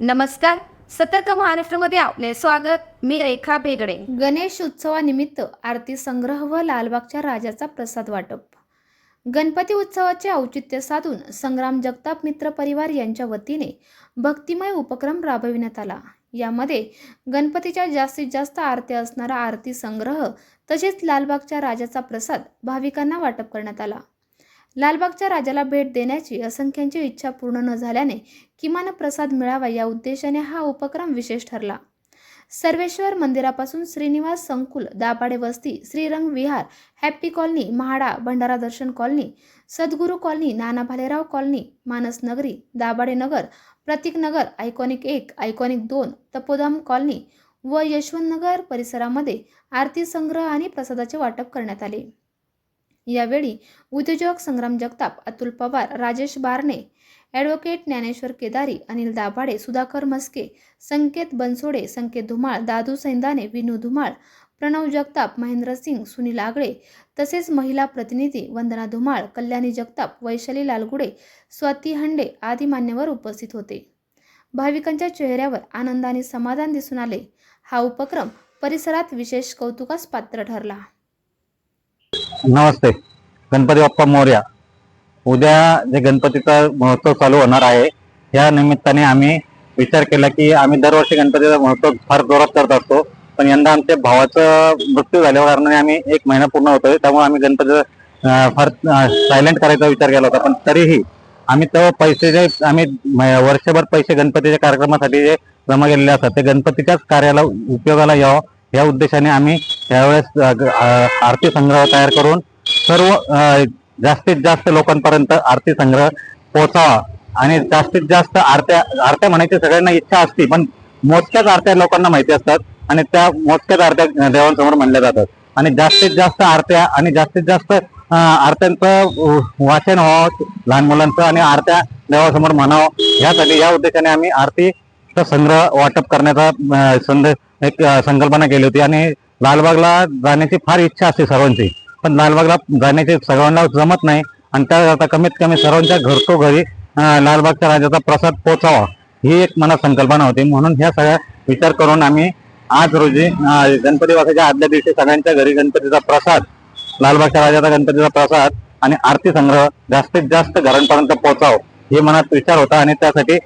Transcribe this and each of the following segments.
नमस्कार. सतर्क महाराष्ट्रामध्ये आपले स्वागत. मी रेखा बेगडे गणेश उत्सवानिमित्त आरती संग्रह व लालबागच्या राजाचा प्रसाद वाटप. गणपती उत्सवाचे औचित्य साधून संग्राम जगताप मित्र परिवार यांच्या वतीने भक्तिमय उपक्रम राबविण्यात आला. यामध्ये गणपतीच्या जास्तीत जास्त आरत्या असणारा आरती संग्रह तसेच लालबागच्या राजाचा प्रसाद भाविकांना वाटप करण्यात आला. लालबागच्या राजाला भेट देण्याची असंख्यांची इच्छा पूर्ण न झाल्याने किमान प्रसाद मिळावा या उद्देशाने हा उपक्रम विशेष ठरला. सर्वेश्वर मंदिरापासून श्रीनिवास संकुल दाभाडे वस्ती Shrirang Vihar happy colony MHADA Bhandara Darshan colony Sadguru colony Nana Bhalerao colony Manas Nagari Dabhade Nagar Pratik Nagar iconic एक आयकॉनिक दोन तपोदम कॉलनी व यशवंत नगर परिसरामध्ये आरती संग्रह आणि प्रसादाचे वाटप करण्यात आले. यावेळी उद्योजक संग्राम जगताप अतुल पवार राजेश बारणे ॲडव्होकेट ज्ञानेश्वर केदारी अनिल दाभाडे सुधाकर मस्के संकेत बनसोडे संकेत धुमाळ दादू सैंदाने विनू धुमाळ प्रणव जगताप महेंद्र सिंग सुनील आगळे तसेच महिला प्रतिनिधी वंदना धुमाळ कल्याणी जगताप वैशाली लालगुडे स्वाती हंडे आदी मान्यवर उपस्थित होते. भाविकांच्या चेहऱ्यावर आनंद आणि समाधान दिसून आले. हा उपक्रम परिसरात विशेष कौतुकास पात्र ठरला. नमस्ते. गणपती बाप्पा मोर्या. उद्या जे गणपतीचा महोत्सव चालू होणार आहे या निमित्ताने आम्ही विचार केला की आम्ही दरवर्षी गणपतीचा महोत्सव फार जोरात करत असतो पण यंदा आमच्या भावाचा मृत्यू झाल्या कारणाने आम्ही एक महिना पूर्ण होतोय त्यामुळे आम्ही गणपतीचा फार सायलेंट करायचा विचार केला होता पण तरीही आम्ही तेव्हा पैसे जे आम्ही वर्षभर पैसे गणपतीच्या कार्यक्रमासाठी जे जमा केलेले असतात ते गणपतीच्याच कार्याला उपयोगाला यावं या उद्देशाने आम्ही त्यावेळेस आरती संग्रह तयार करून सर्व जास्तीत जास्त लोकांपर्यंत आरती संग्रह पोहोचावा. आणि जास्तीत जास्त आरत्या आरत्या म्हणायची सगळ्यांना इच्छा असते पण मोजक्याच आरत्या लोकांना माहिती असतात आणि त्या मोजक्याच आरत्या देवांसमोर म्हणल्या जातात. आणि जास्तीत जास्त आरत्या आणि जास्तीत जास्त आरत्यांचं वाचन व्हावं लहान मुलांचं आणि आरत्या देवासमोर म्हणावं यासाठी या उद्देशाने आम्ही आरतीचा संग्रह वाटप करण्याचा संदेश एक संकल्पना केली होती. आणि लालबागला जाण्याची फार इच्छा असते सर्वांची. पण लालबागला जाण्याची सर्वांना जमत नाही. आणि त्या कमीत कमी सर्वांच्या घरतोघरी घरी लालबागच्या राजाचा प्रसाद पोचावा. ही एक मनात संकल्पना होती. म्हणून ह्या सगळ्या विचार करून आम्ही आज रोजी गणपती बसायच्या आदल्या दिवशी सगळ्यांच्या घरी गणपतीचा प्रसाद लालबागच्या राजाचा गणपतीचा प्रसाद आणि आरती संग्रह जास्तीत जास्त घरांपर्यंत पोहोचावं हे मनात विचार होता आणि त्यासाठी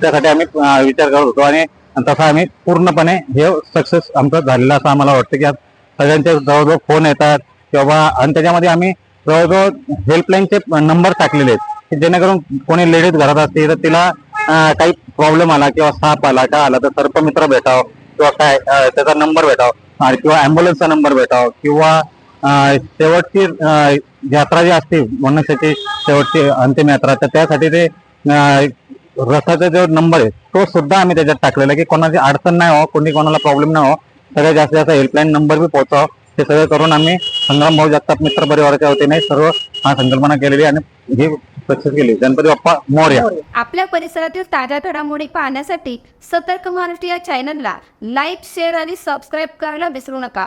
त्यासाठी आम्ही विचार करत होतो. आणि तसा आम्ही पूर्णपणे हे सक्सेस आमचं झालेलं असं आम्हाला वाटतं की आज सगळ्यांचे जवळजवळ फोन येतात किंवा आणि त्याच्यामध्ये आम्ही जवळजवळ हेल्पलाईनचे नंबर टाकलेले आहेत की जेणेकरून कोणी लेडीज घरात असते तर तिला काही प्रॉब्लेम आला किंवा साप आला काय आला तर सर्पमित्र भेटावं किंवा काय त्याचा नंबर भेटावं आणि किंवा अँब्युलन्सचा नंबर भेटावं किंवा शेवटची यात्रा जी असते मनुष्याची शेवटची अंतिम यात्रा तर त्यासाठी ते रथाचा जो नंबर आहे तो सुद्धा आम्ही त्याच्यात टाकलेला की कोणाची अडचण नाही हो कोणी कोणाला प्रॉब्लेम नाही हो. सगळ्यात जास्तीत जास्त हेल्पलाईन नंबर बी पोहोचाव. हे सगळं करून आम्ही संग्राम भाऊ जगताप मित्र परिवाराच्या वतीने सर्व हा संकल्पना केलेली आणि ही सक्सेस केली. गणपती बाप्पा मोर्या. आपल्या परिसरातील ताज्या घडामोडी पाहण्यासाठी सतर्क महाराष्ट्र या चॅनलला लाईक शेअर आणि सबस्क्राईब करायला विसरू नका.